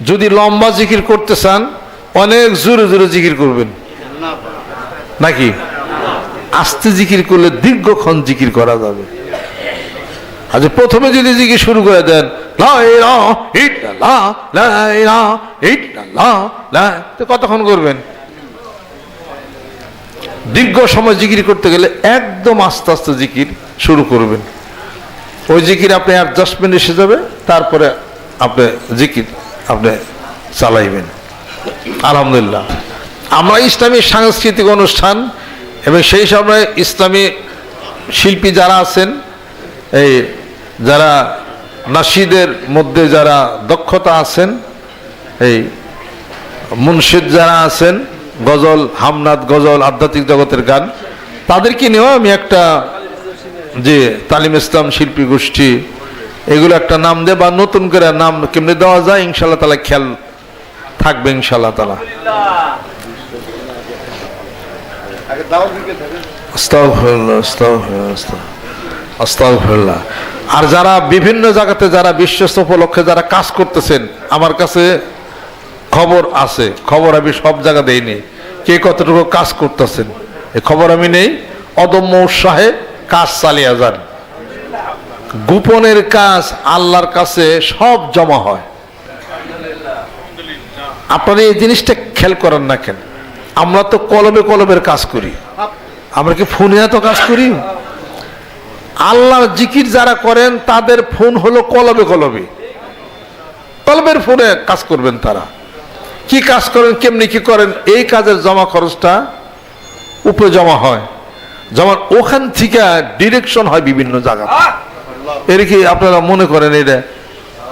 যদি লম্বা জিকির করতে চান, অনেক জোরে জোরে জিকির করবেন। নাকি? আস্তে জিকির করলে দীর্ঘক্ষণ জিকির করা যাবে। আচ্ছা প্রথমে যদি জিকির শুরু করে দেন কতক্ষণ করবেন? দীর্ঘ সময় জিকির করতে গেলে একদম আস্তে আস্তে জিকির শুরু করবেন। ওই জিকির আপনি অ্যাডজাস্টমেন্ট এসে যাবে, তারপরে আপনি জিকির আপনি চালাইবেন। আলহামদুলিল্লাহ। আমরা ইসলামী সাংস্কৃতিক অনুষ্ঠান এবং সেই সময় ইসলামী শিল্পী যারা আছেন, এই যারা নাসিদের মধ্যে যারা দক্ষতা আছেন, এই মুন্সিদ যারা আছেন, গজল, হামনাদ গজল, আধ্যাত্মিক জগতের গান, তাদেরকে নিয়েও আমি একটা যে তালিম ইসলাম শিল্পী গোষ্ঠী এগুলো একটা নাম দে বা নতুন করে নাম কেমনি দেওয়া যায় ইনশাল্লাহ তালা খেয়াল থাকবে ইনশাল্লাহ তালা। আর যারা বিভিন্ন জায়গাতে যারা বিশ্বস্ত উপলক্ষে যারা কাজ করতেছেন, আমার কাছে খবর আছে, খবর আমি সব জায়গা দেইনি। কে কতটুকু কাজ করতেছেন এই খবর আমি নেই। অদম্য উৎসাহে কাজ চালিয়ে যান। গোপনের কাজ আল্লাহর কাছে সব জমা হয়। আপনারা এই জিনিসটা খেয়াল করেন না কেন? আমরা তো কলমে কলমের কাজ করি। আমরা কি ফোনে এত কাজ করি? আল্লাহর জিকির যারা করেন, তাদের ফোন হলো কলমে কলমে। কলমের ফোনে কাজ করবেন তারা। কি কাজ করেন, কেমনি কি করেন, এই কাজের জমা খরচটা উপরে জমা হয়। যেমন ওখান থেকে ডিরেকশন হয় বিভিন্ন জায়গা এর কি আপনারা মনে করেন এটা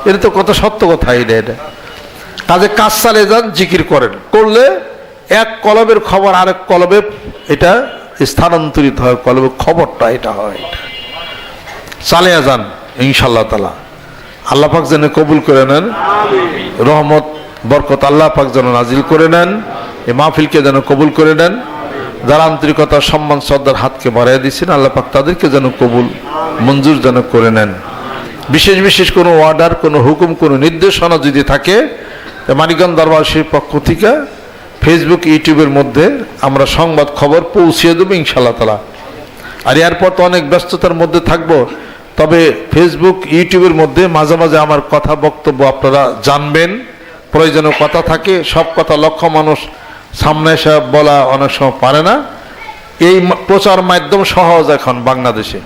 এটা তো কত সত্য কথা এটা এটা। কাজে কাজ চালিয়ে যান, জিকির করেন। করলে এক কলবের খবর আরেক কলবে এটা স্থানান্তরিত হয়, কলবের খবরটা এটা হয়। চালিয়ে যান ইনশাল্লাহ তালা আল্লাহ পাক যেন কবুল করে নেন, রহমত, বরকত আল্লাহ পাক যেন নাজিল করে নেন, এই মাহফিলকে যেন কবুল করে নেন। যারা আন্তরিকতা, সম্মান, শ্রদ্ধার হাতকে বাড়িয়ে দিচ্ছেন আল্লাহ পাক তাদেরকে যেন কবুল, মঞ্জুর যেন করে নেন। বিশেষ বিশেষ কোনো অর্ডার কোনো হুকুম, কোনো নির্দেশনা যদি থাকে মানিকগঞ্জ দরবারশির পক্ষ থেকে ফেসবুক ইউটিউবের মধ্যে আমরা সংবাদ খবর পৌঁছিয়ে দেবো ইনশাল্লাহ তালা আর এরপর তো অনেক ব্যস্ততার মধ্যে থাকব, তবে ফেসবুক ইউটিউবের মধ্যে মাঝে মাঝে আমার কথা, বক্তব্য আপনারা জানবেন। প্রয়োজনীয় কথা থাকে, সব কথা লক্ষ মানুষ সামনে এসে বলা অনেক সময় পারে না। এই প্রচার মাধ্যম সহজ এখন বাংলাদেশে।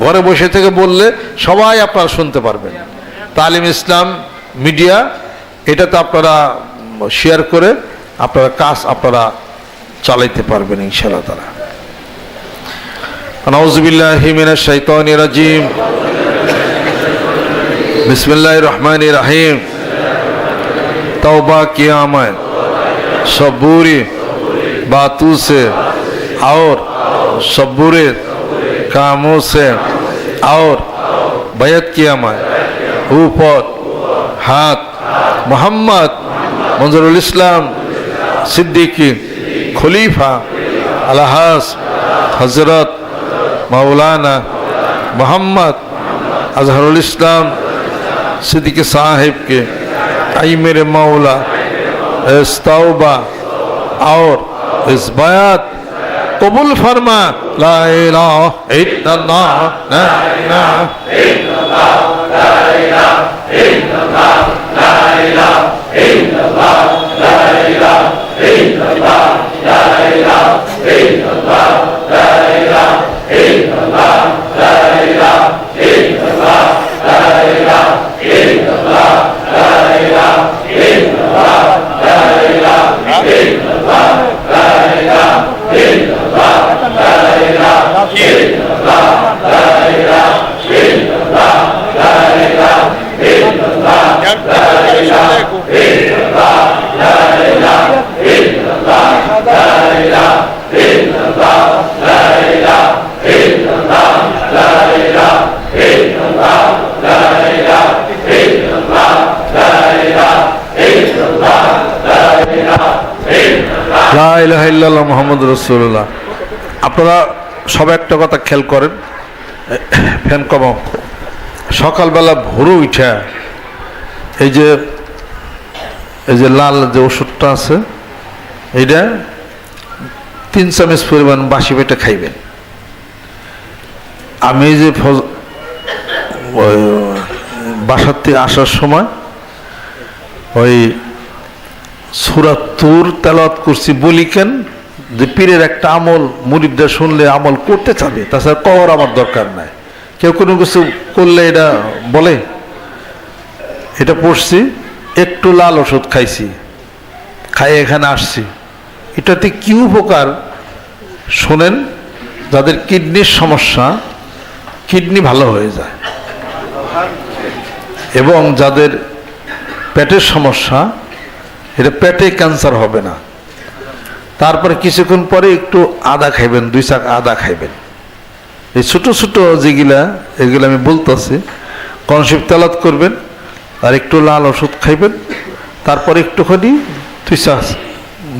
ঘরে বসে থেকে বললে সবাই আপনারা শুনতে পারবেন। তালিম ইসলাম মিডিয়া, এটাতে আপনারা শেয়ার করে আপনারা কাজ আপনারা চালাইতে পারবেন ইনশাল্লাহ তারা রাজিম। বিসমিল্লাহ রহমান রাহিম। তওবা কিয়ামায় صبوری باتوں سے اور صبور کاموں سے اور بیت کیا میں اوپر ہاتھ، محمد منظر الاسلام صدیقی خلیفہ الحاظ حضرت مولانا محمد اظہر الاسلام صدیق صاحب کے اے میرے مولا मोहम्मद अजहरुल इस्लाम सिद्दीकी साहिब के आई मेरे मौला इस तौबा और इस बयात कबूल फरमा ला इलाहा इल्लल्लाह ला इलाहा লা ইল্লাল্লাহ মোহাম্মদ রসুল্লাহ আপনারা সব একটা কথা খেয়াল করেন। ফ্যান কমাও। সকালবেলা ভোরে উঠা এই যে এই যে লাল যে ওষুধটা আছে, এইটা তিন চামচ পরিমাণ বাসি পেটে খাইবেন। আমি যে বাসার থেকে আসার সময় ওই সুরাতুর তেলাওয়াত করছি বলি কেন? যে পীরের একটা আমল মুরিবদের শুনলে আমল করতে চাবে, তাছাড়া কওয়ার আমার দরকার নাই। কেউ কোনো কিছু করলে এটা বলে? এটা পড়ছি, একটু লাল ওষুধ খাইছি খাই এখানে আসছি। এটাতে কি উপকার? শোনেন, যাদের কিডনির সমস্যা, কিডনি ভালো হয়ে যায়। এবং যাদের পেটের সমস্যা, এটা পেটে ক্যান্সার হবে না। তারপরে কিছুক্ষণ পরে একটু আদা খাইবেন, দুই চাক আদা খাইবেন। এই ছোট ছোট যেগুলা, এগুলো আমি বলতেছি, কনসেপ্ট তেলাত করবেন। আর একটু লাল ওষুধ খাইবেন, তারপরে একটুখানি দুই চাক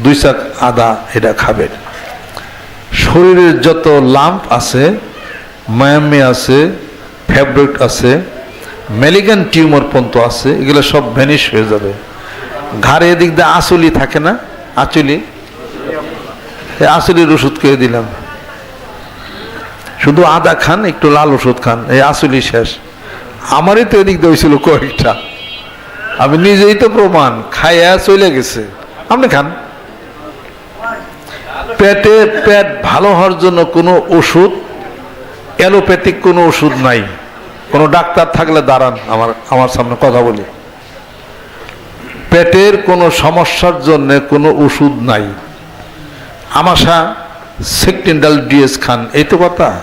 দুই চাক আদা এটা খাবেন। শরীরের যত লাম্প আছে, মায়ামি আছে ফেব্রিক আছে, মেলিগান টিউমার পর্যন্ত আছে, এগুলো সব ভ্যানিশ হয়ে যাবে। ঘাড়ে এদিক দিয়ে আসলি থাকে না? আচলি? এই আসলির ওষুধ খেয়ে দিলাম। শুধু আদা খান, একটু লাল ওষুধ খান, এই আসলি শেষ। আমারই তো এদিক দিয়ে হয়েছিল কয়েকটা আমি নিজেই তো প্রমাণ, খাইয়া চলে গেছে। আপনি খান। পেটে পেট ভালো হওয়ার জন্য কোনো ওষুধ, অ্যালোপ্যাথিক কোনো ওষুধ নাই। কোনো ডাক্তার থাকলে দাঁড়ান, আমার আমার সামনে কথা বলি। পেটের কোনো সমস্যার জন্য কোনো ওষুধ নাই। আমাশা সেকটেন্ডাল ডিএস খান, এই তো কথা।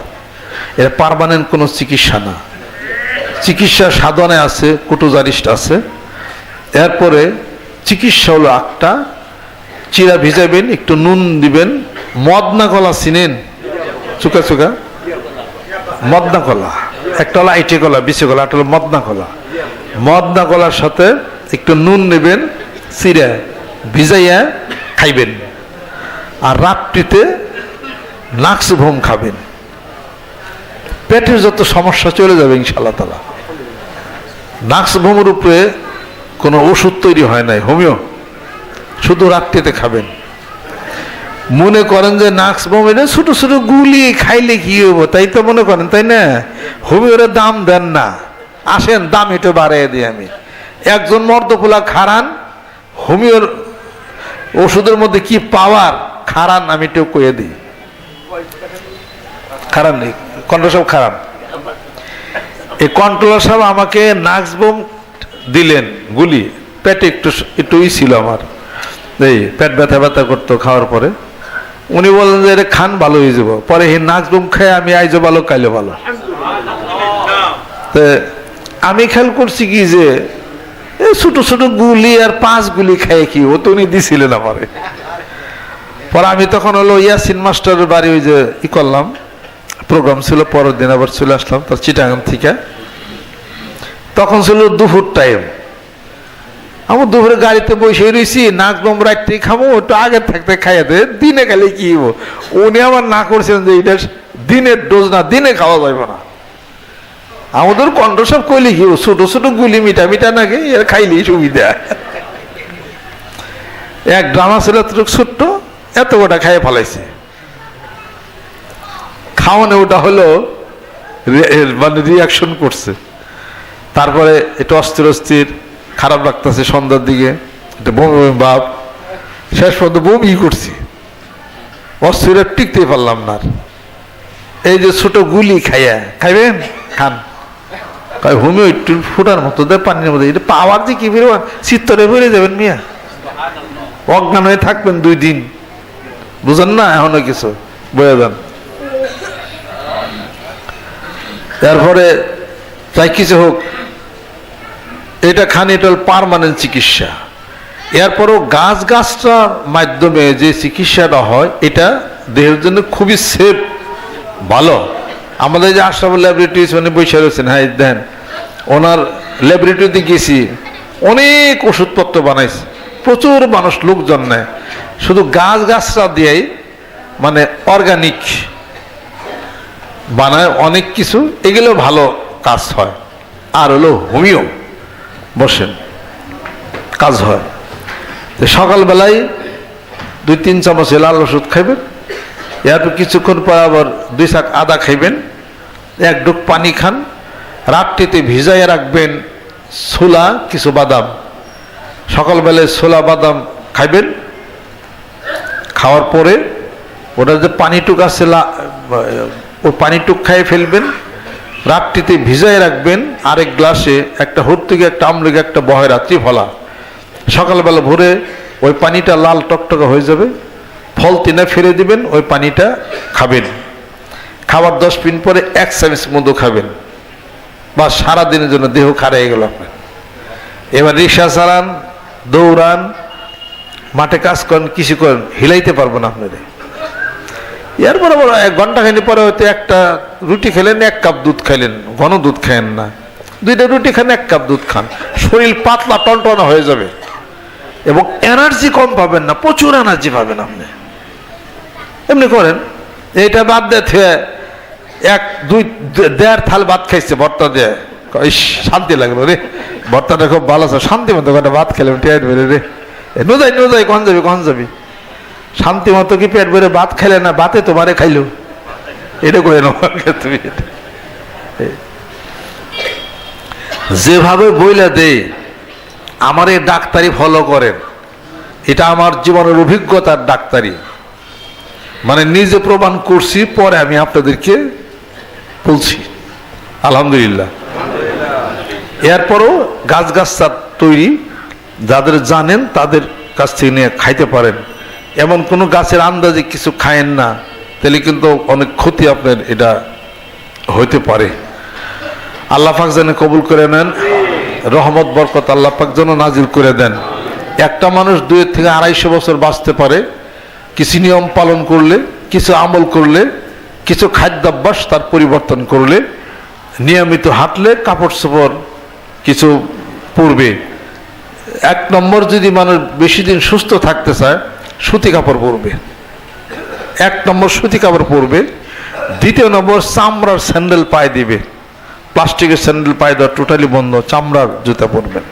এটা পারমানেন্ট কোনো চিকিৎসা না। চিকিৎসা সাধনে আছে, কুটোজারিস্ট আছে। এরপরে চিকিৎসা হলো একটা চিরা ভিজাবেন, একটু নুন দিবেন। মদনা কলা চিনেন? চুকা চুকা। মদনা কলা একটা হলো আইটে কলা বিচে কলা একটা হলো মদনা কলা মদনা কলার সাথে একটু নুন নেবেন, চিরা ভিজাইয়া খাইবেন। আর রাত্রিতে নাক্স ভোম খাবেন। পেটের যত সমস্যা চলে যাবে ইনশাল্লাহ তালা নাক্স ভোমের উপরে কোনো ওষুধ তৈরি হয় নাই, হোমিও। শুধু রাত্রিতে খাবেন। মনে করেন যে নাক্স বোমের ছোটো ছোটো গুলি খাইলে কি হব তাই তো মনে করেন, তাই না? হোমিওর দাম দেন না। আসেন, দাম একটু বাড়িয়ে দিই আমি। একজন মর্দফুলা খারান, হোমিওর ওষুধের মধ্যে কি পাওয়ার খারান আমি একটু কয়ে দিই। খারান নেই কন্ট্রোল সাহেব খারান। এই কন্ট্রোলার সাহেব আমাকে নাক্স বোম দিলেন, গুলি। পেটে একটু একটু ই ছিল আমার। এই পেট ব্যথা ব্যথা করতো খাওয়ার পরে। উনি বললেন যে এটা খান, ভালো হয়ে যাব। পরে হে নাচ বুম খেয়ে আমি আইজো ভালো, কাইলো ভালো। তো আমি খেয়াল করছি কি যে ছোট ছোট গুলি আর পাঁচ গুলি খাই কি, ও তো উনি দিছিলেন আমারে। পরে আমি তখন হলো ইয়াসিন মাস্টারের বাড়ি ওই যে ই করলাম। প্রোগ্রাম ছিল, পরের দিন আবার চলে আসলাম, তার চিটাগাং থেকে। তখন ছিল দুপুর টাইম আমার দুপুরে গাড়িতে বসে রয়েছি নাক বম রাখতে খাব, একটু আগে থাকতে খাইয়ে দে, দিনে গেলে কি উনি আমার না করছেন যে এটা দিনের ডোজ না, দিনে খাওয়া যাবে না। আমাদের কণ্ঠ সব কইলে কি ছোট ছোট গুলি মিঠা মিঠা নাকি? এর খাইলেই সুবিধা। এক ড্রামা ছিল ছোট্ট, এত গোটা খাইয়ে ফেলাইছে। খাওয়ানো ওটা হলো মানে রিয়াকশন করছে। তারপরে একটু অস্থির অস্থির, খারাপ লাগতেছে সন্ধ্যার দিকে, একটা বমি বমি ভাব। শেষ পর্যন্ত বমি করছি। অস্থির টিকতেই পারলাম না। এই যে ছোট গুলি খাইয়া, খাইবেন? খান। হুমিও একটু ফুটার মতো দেয় পানির মধ্যে। এটা পাওয়ার যে কি বেরোবেন চিত্তরে বেড়ে যাবেন মিয়া। অজ্ঞান হয়ে থাকবেন দুই দিন। বুঝেন না এখনও কিছু? বয়ে যান। তারপরে তাই কিছু হোক এটা খানি এটা পারমানেন্ট চিকিৎসা। এরপরও গাছ গাছটার মাধ্যমে যে চিকিৎসাটা হয়, এটা দেহের জন্য খুবই সেফ ভালো। আমাদের যে আশরাফ ল্যাবরেটরিজ মানে বসে রয়েছেন। হ্যাঁ দেন। ওনার ল্যাবরেটরিতে গেছি। অনেক ওষুধপত্র বানাইছে। প্রচুর মানুষ লোকজন নেয়। শুধু গাছ গাছটা দিয়েই মানে অর্গানিক বানায় অনেক কিছু। এগুলো ভালো কাজ হয়। আর হলো হোমিও। বসেন। কাজ হয়। তো সকালবেলায় দুই তিন চামচ লাল ওষুধ খাইবেন, এরপর কিছুক্ষণ পর আবার দুই শাক আদা খাইবেন, এক ডুক পানি খান, রাত্রিতে ভিজাইয়ে রাখবেন ছোলা, কিছু বাদাম। সকালবেলায় ছোলা বাদাম খাইবেন, খাওয়ার পরে ওটা যে পানিটুক আছে ওই পানিটুক খাইয়ে ফেলবেন রাত্রিতে ভিজাই রাখবেন আরেক গ্লাসে, একটা হর্তুকে একটা আমলকে একটা বহে রাত্রি ফলা সকালবেলা ভোরে ওই পানিটা লাল টকটকে হয়ে যাবে, ফল তিনে ফিরে দিবেন, ওই পানিটা খাবেন। খাবার দশ মিনিট পরে এক চামচ মধু খাবেন। বা সারাদিনের জন্য দেহ খারাই গেল আপনার। এবার রিক্সা চালান, দৌড়ান, মাঠে কাজ করেন কৃষি করেন, হিলাইতে পারব না আপনাদের। এর পরে বড় এক ঘণ্টা খানি পরে হয়তো একটা রুটি খেলেন এক কাপ দুধ খাইলেন ঘন দুধ খায়েন না। দুইটা রুটি খান এক কাপ দুধ খান। শরীর পাতলা টনটনা হয়ে যাবে। এবং এনার্জি কম পাবেন না প্রচুর এনার্জি পাবেন আপনি। এমনি করেন। এইটা বাদ দিয়ে এক দুই দেড় থাল ভাত খাইছে ভর্তা দিয়ে। শান্তি লাগল রে। ভর্তাটা খুব ভালো আছে শান্তি মতো ভাত খেলাম টেয়ার বেড়ে রে। এ, নো যাই নো কখন যাবি কখন যাবি? শান্তি মতো কি পেট ভরে ভাত খেলে না? ভাতে তোমারে খাইলো। এটা করে নাও তুমি। যেভাবে বইলা দে আমার এই ডাক্তারি ফলো করেন। এটা আমার জীবনের অভিজ্ঞতার ডাক্তারি। মানে নিজে প্রমাণ করছি, পরে আমি আপনাদেরকে বলছি। আলহামদুলিল্লাহ। এরপরও গাছ তৈরি, যাদের জানেন তাদের কাছ থেকে নিয়ে খাইতে পারেন। এমন কোনো গাছের আন্দাজে কিছু খায়েন না, তাহলে কিন্তু অনেক ক্ষতি আপনার এটা হইতে পারে। আল্লাহ যেন কবুল করে নেন, রহমত, বরকত আল্লাহ যেন নাজিল করে দেন। একটা মানুষ দুই থেকে আড়াইশো বছর বাঁচতে পারে, কিছু নিয়ম পালন করলে, কিছু আমল করলে, কিছু খাদ্যাভ্যাস তার পরিবর্তন করলে, নিয়মিত হাঁটলে, কাপড় চোপড় কিছু পড়বে এক নম্বর যদি মানুষ বেশি দিন সুস্থ থাকতে চায় সুতি কাপড় পরবে। এক নম্বর সুতি কাপড় পরবে, দ্বিতীয় নম্বর চামড়ার স্যান্ডেল পায়ে দিবে। প্লাস্টিকের স্যান্ডেল পায়ে দেওয়া টোটালি বন্ধ, চামড়ার জুতা পরবেন।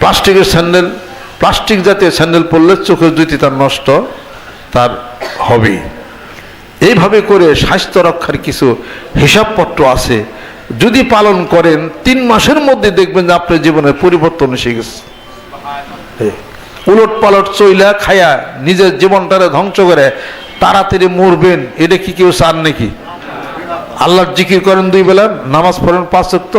প্লাস্টিকের স্যান্ডেল, প্লাস্টিক জাতীয় স্যান্ডেল পরলে চোখের জুতি তার নষ্ট তার হবেই। এইভাবে করে স্বাস্থ্য রক্ষার কিছু হিসাবপত্র আছে। যদি পালন করেন, তিন মাসের মধ্যে দেখবেন যে আপনার জীবনের পরিবর্তন এসে গেছে। উলট পালট চইলা খায়া নিজের জীবনটারে ধ্বংস করে তাড়াতাড়ি মরবেন, এটা কি কেউ চান নাকি? আল্লাহর জিকির করেন দুই বেলা, নামাজ পড়েন পাঁচ ওয়াক্ত,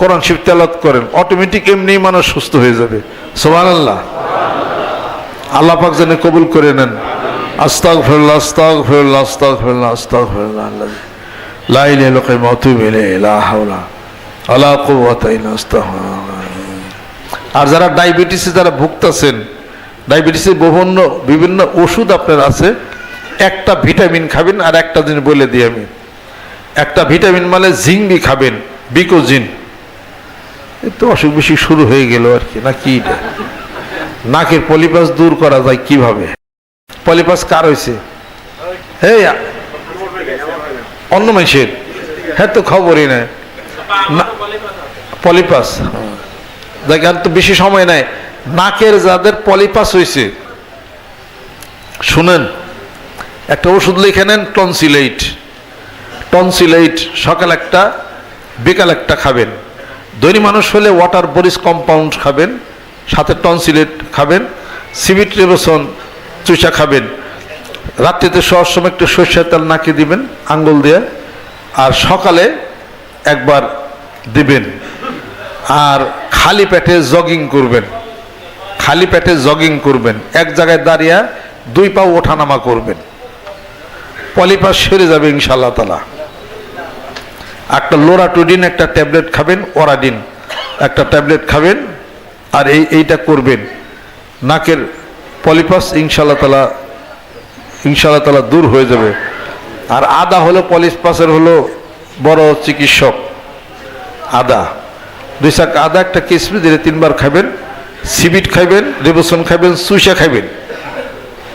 কোরআন শিব তেলাওয়াত করেন অটোমেটিক এমনি মানুষ সুস্থ হয়ে যাবে। সোমান আল্লাহ আল্লাহ পাক যেন কবুল করে নেন। আস্তাক ফেরল্লা আস্তাক ফেরল্লা আস্তাক ফেরল্লা আস্তাক ফেরল্লা আল্লাহ লাইলে লোকে মতু মেলে লা হাওলা আলা কুওয়াতা ইল্লা আর যারা ডায়াবেটিসে যারা ভুগতেছেন ডায়াবেটিসের বিভিন্ন বিভিন্ন ওষুধ আপনার আছে। একটা ভিটামিন খাবেন আর একটা দিন বলে দিই আমি। একটা ভিটামিন মানে জিঙ্গি খাবেন, বিকোজিন। তো অসুখ বিসুখ শুরু হয়ে গেল আর কি, না কি নাকের পলিপাস দূর করা যায় কীভাবে? পলিপাস কার হয়েছে? অন্য মানুষের। হ্যাঁ তো খবরই নেয় পলিপাস দেখেন তো বেশি সময় নাই। নাকের যাদের পলিপাস হয়েছে শুনেন, একটা ওষুধ লিখে নেন টনসিলেট টনসিলেট সকাল একটা, বিকাল একটা খাবেন। দৈনিক মানুষ হলে ওয়াটার বরিস কম্পাউন্ড খাবেন, সাথে টনসিলেট খাবেন সিবিট রেবসন চুষা খাবেন। রাত্রিতে শোয়ার সময় একটু সর্ষের তেল নাকি দিবেন, আঙ্গুল দিয়ে, আর সকালে একবার দিবেন। আর খালি পেটে জগিং করবেন। খালি পেটে জগিং করবেন, এক জায়গায় দাঁড়িয়ে দুই পা ওঠানামা করবেন। পলিপাস সেরে যাবে ইনশাল্লাহ তালা একটা লোরাটোডিন, একটা ট্যাবলেট খাবেন, ওরাডিন একটা ট্যাবলেট খাবেন, আর এই, এইটা করবেন। নাকের পলিপাস ইনশাল্লাহ তালা ইনশাল্লাহ তালা দূর হয়ে যাবে। আর আদা হলো পলিপাসের হলো বড় চিকিৎসক। আদা, দুই শাক আদা, একটা কিসমি দিলে তিনবার খাবেন। সিবিট খাইবেন রেবসন খাইবেন, সুইসা খাইবেন।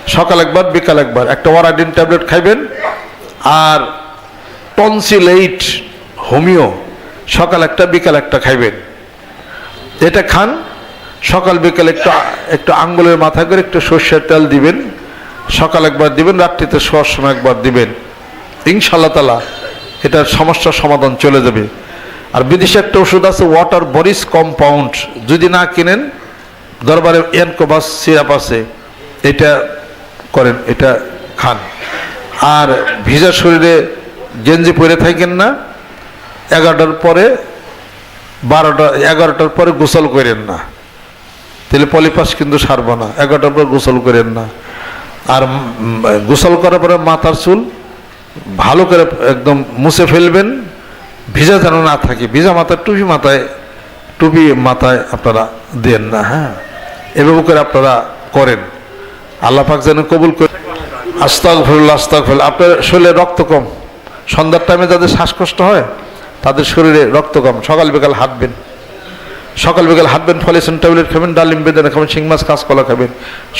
সকাল একবার, বিকাল একবার। একটা ওয়ারাডিন ট্যাবলেট খাইবেন আর টনসিলেট হোমিও, সকাল একটা, বিকাল একটা খাইবেন। এটা খান, সকাল, বিকাল একটু একটু আঙ্গুলের মাথা করে একটু সর্ষের তেল দিবেন। সকাল একবার দিবেন, রাত্রিতে শোয়ার সময় একবার দিবেন। ইনশাল্লাহ তালা এটার সমস্যার সমাধান চলে যাবে। আর বিদেশে একটা ওষুধ আছে ওয়াটার বরিস কম্পাউন্ড যদি না কিনেন দরবারে এনকোবাস সিরাপ আছে, এটা করেন, এটা খান। আর ভিজা শরীরে গেঞ্জি পরে থাকেন না, এগারোটার পরে বারোটা, এগারোটার পরে গোসল করেন না। তাহলে পলিপাস কিন্তু সারব না, এগারোটার পর গোসল করেন না। আর গোসল করার পরে মাথার চুল ভালো করে একদম মুছে ফেলবেন, ভিজা যেন না থাকে। ভিজা মাথায় টুপি মাথায় টুপি মাথায় আপনারা দেন না হ্যাঁ। এভাবে করে আপনারা করেন। আল্লাহ পাক যেন কবুল করে আস্তাক ফেরুল্লা আস্তাক ফেরুল আপনার শরীরে রক্ত কম। সন্ধ্যার টাইমে যাদের শ্বাসকষ্ট হয়, তাদের শরীরে রক্ত কম। সকাল বিকাল হাঁটবেন। সকাল বিকাল হাঁটবেন ফলেশন ট্যাবলেট খাবেন ডালিম বেদানা খাবেন, শিং মাছ, কাঁচকলা খাবেন।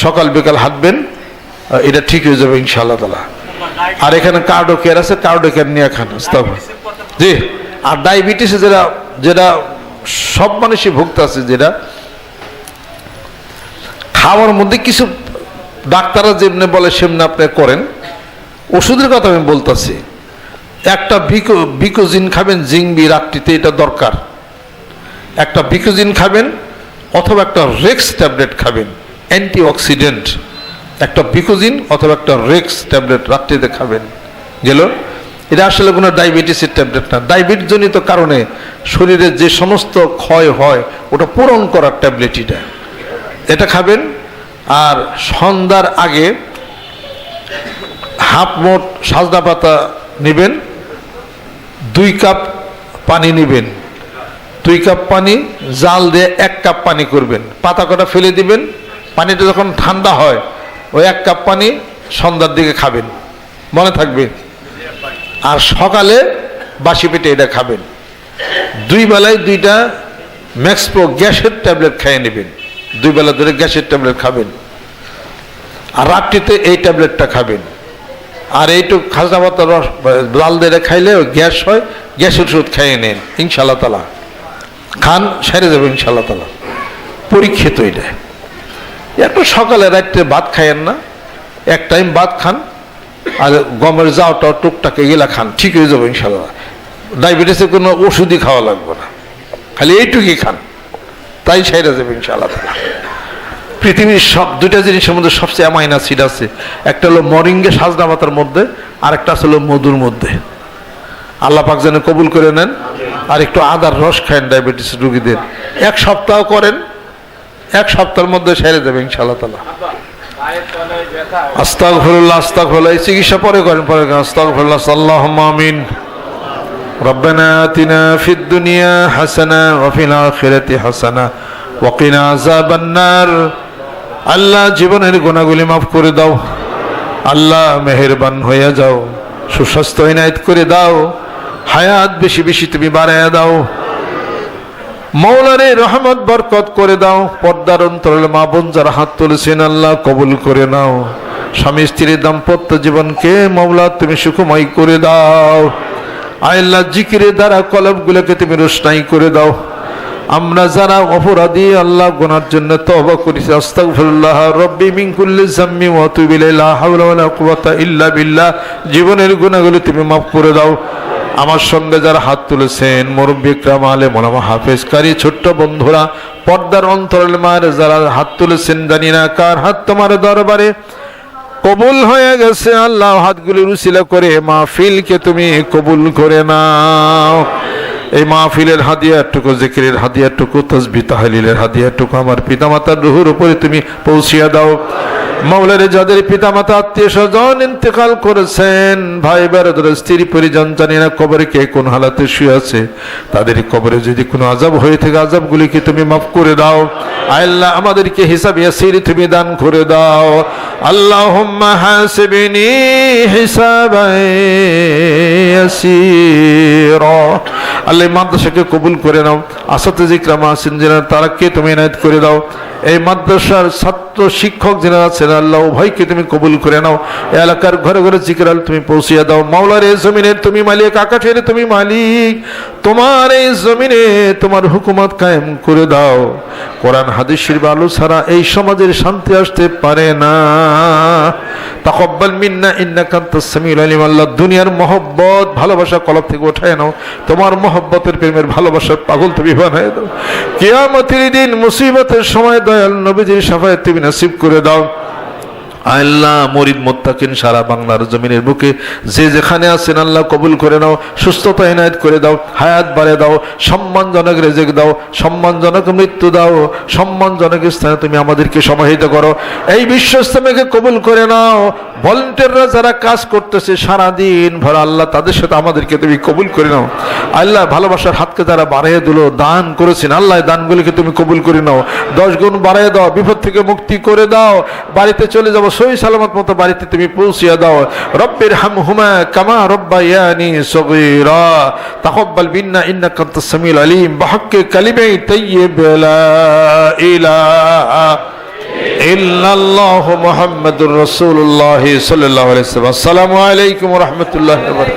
সকাল বিকাল হাঁটবেন এটা ঠিক হয়ে যাবে ইনশাআল্লাহ তালা আর এখানে কার্ডো কেয়ার আছে কার্ডো কেয়ার নিয়ে খান জি। আর ডায়াবেটিসে যেটা যেটা সব মানুষই ভুগতে আছে, যেটা খাওয়ার মধ্যে কিছু ডাক্তাররা যেমনি বলে, সেমনি আপনি করেন। ওষুধের কথা আমি বলতেছি। একটা বিকো বিকোজিন খাবেন, জিংবি রাত্রিতে এটা দরকার। একটা বিকোজিন খাবেন অথবা একটা রেক্স ট্যাবলেট খাবেন, অ্যান্টিঅক্সিডেন্ট। একটা বিকোজিন অথবা একটা রেক্স ট্যাবলেট রাত্রিতে খাবেন। গেল? এটা আসলে কোনো ডায়াবেটিসের ট্যাবলেট না। ডায়াবেটিস জনিত কারণে শরীরে যে সমস্ত ক্ষয় হয়, ওটা পূরণ করার ট্যাবলেট এটা। এটা খাবেন আর সন্ধ্যার আগে হাফ মোট সাজনা পাতা নেবেন, দুই কাপ পানি নেবেন। দুই কাপ পানি, জাল দিয়ে এক কাপ পানি করবেন। পাতা কটা ফেলে দিবেন, পানিটা যখন ঠান্ডা হয়, ওই এক কাপ পানি সন্ধ্যার দিকে খাবেন। মনে থাকবে? আর সকালে বাসি পেটে এটা খাবেন। দুই বেলায় দুইটা ম্যাক্সপ্রো গ্যাসের ট্যাবলেট খেয়ে নেবেন। দুই বেলা ধরে গ্যাসের ট্যাবলেট খাবেন। আর রাত্রিতে এই ট্যাবলেটটা খাবেন। আর এইটুক খাজনা পাতার রস, লাল দিয়ে খাইলে গ্যাস হয়, গ্যাসের ওষুধ খাইয়ে নেন ইনশাল্লাহ তালা খান, সেরে যাবে ইনশাল্লাহ তালা পরীক্ষিত এটা। একটু সকালে রাত্রে ভাত খাইয়েন না, এক টাইম ভাত খান, আর গমের যাওয়াটা টুকটাকে গেলা খান, ঠিক হয়ে যাবে ইনশাল্লাহ ডায়াবেটিসের কোনো ওষুধই খাওয়া লাগবে না। খালি এইটুকুই খান, তাই সেরে যাবে ইনশাল্লাহ তালা পৃথিবীর সব দুইটা জিনিসের মধ্যে সবচেয়ে অ্যামাইন অ্যাসিড আছে একটা হলো মরিঙ্গে সাজনা পাতার মধ্যে আর একটা আছে হলো মধুর মধ্যে আল্লাহ পাক যেন কবুল করে নেন আর একটু আদার রস খায়েন ডায়াবেটিস রুগীদের এক সপ্তাহ করেন এক সপ্তাহের মধ্যে সেরে দেবে ইনশাআল্লাহ তালা আস্তাক ফিরুল্লাহ আস্তাক এই চিকিৎসা পরে করেন পরে করেন আস্তাক ফিরুল্লাহ সাল্লাহ আমিন ربنا آتنا في الدنيا حسنة وفي الآخرة حسنة وقنا عذاب النار আল্লাহ জীবনের গুণাগুলি মাফ করে দাও। আল্লাহ মেহেরবান হয়ে যাও। সুস্বাস্থ্য ইনায়ত করে দাও। হায়াত বেশি বেশি তুমি বাড়াইয়া দাও। মৌলারে রহমত, বরকত করে দাও। পর্দার অন্তরালে মা বোন যারা হাত তুলেছেন, আল্লাহ কবুল করে নাও। স্বামী স্ত্রীর দাম্পত্য জীবনকে মৌলা তুমি সুখময় করে দাও। আল্লাহ জিকিরের দ্বারা কলবগুলোকে তুমি রোশনাই করে দাও। আমরা যারা অপরাধী, আল্লাহ গোনার জন্য তওবা করেছি। আস্তাগফিরুল্লাহ, রব্বি মিন যাম্মি ওয়া তুবু ইল্লা বিল্লাহ। জীবনের গুনাহগুলো তুমি মাফ করে দাও। আমার সঙ্গে যারা হাত তুলেছেন, মুরব্বী ইকরাম আলে মোলামা হাফেজ কারি ছোট্ট বন্ধুরা, পর্দার অন্তরাল মায়ের যারা হাত তুলেছেন, জানি না কার হাত তোমার দরবারে। কবুল হয়ে গেছে আল্লাহ, হাতগুলি রুসিলা করে মাহফিলকে তুমি কবুল করে নাও। এই মাহফিলের হাদিয়াটুকু, জিকিরের হাদিয়াটুকু তসবি তাহলিলের হাদিয়াটুকু, আমার পিতামাতার রুহুর উপরে তুমি পৌঁছিয়া দাও। মাওলারে যাদের পিতামাতা আত্মীয় স্বজন ইন্তেকাল করেছেন, ভাই বেড়াদের স্ত্রী পরিজন জানি না কবরে কে কোন হালাতে শুয়ে আছে। তাদের কবরে যদি কোনো আজাব হয়ে থাকে আজাবগুলিকে তুমি মাফ করে দাও। আল্লাহ আমাদেরকে হিসাব ইয়াসির তুমি দান করে দাও। আল্লাহুম্মা হাসিবিনি ইয়াসিরা। আল্লাহ মাদ্রাসাকে কবুল করে নাও। আসাতে জিকরামা আসেন যেন তারাকে তুমি এনায়ত করে দাও। এই মাদ্রাসার ছাত্র শিক্ষক যারা আছেন, আল্লাহ উভয়কে তুমি কবুল করে নাও। এলাকার ঘরে ঘরে জিকিরাল তুমি পৌঁছিয়ে দাও। মাওলার এই জমিনের তুমি মালিক, আকাশের তুমি মালিক। তোমার এই জমিনে তোমার হুকুমত কায়েম করে দাও। কোরআন হাদিসের আলো ছাড়া এই সমাজের শান্তি আসতে পারে না। তাকব্বাল মিন্না, ইন্নাকা আনতাস সামিউল আলিম। আল্লাহ দুনিয়ার মহব্বত, ভালোবাসা কলব থেকে উঠায় নাও। তোমার মহব্বতের প্রেমের ভালোবাসার পাগল তুমি বানায় দাও। কিয়ামতের দিন মুসিবতের সময় দয়াল নবীজির সাফায়াত তুমি নাসিব করে দাও। আল্লাহ মরিদ মোত্তাকিন সারা বাংলার জমিনের বুকে, যে যেখানে আছেন আল্লাহ কবুল করে নাও, সুস্থতা এনায়ত করে দাও, হায়াত বাড়ে দাও, সম্মানজনক রেজেক দাও, সম্মানজনক মৃত্যু দাও, সম্মানজনক স্থানে তুমি আমাদেরকে সমাহিত করো। এই বিশ্ব ইসলামকে কবুল করে নাও। ভলেন্টিয়াররা যারা কাজ করতেছে সারাদিন ভরা, আল্লাহ তাদের সাথে আমাদেরকে তুমি কবুল করে নাও। আল্লাহ ভালোবাসার হাতকে যারা বাড়িয়ে দিল, দান করেছেন, আল্লাহ দানগুলিকে তুমি কবুল করে নাও। দশ গুণ বাড়িয়ে দাও, বিপদ থেকে মুক্তি করে দাও। বাড়িতে চলে যাব সই সালামত মতো বাড়িতে তুমি পৌঁছিয়া দাও। রব্বের হাম হুমা কামা রব্বা ইয়ানি সগীরা। তাকব্বাল মিন্না, ইন্নাকা আনতাস সামিউল আলিম। বাহাক্কে কালিমাই তাইয়্যিব লা ইলাহা ইল্লাল্লাহু মুহাম্মাদুর রাসূলুল্লাহ সাল্লাল্লাহু আলাইহি ওয়াসাল্লাম। আসসালামু আলাইকুম ওয়া রাহমাতুল্লাহি ওয়া বারাকাতুহু।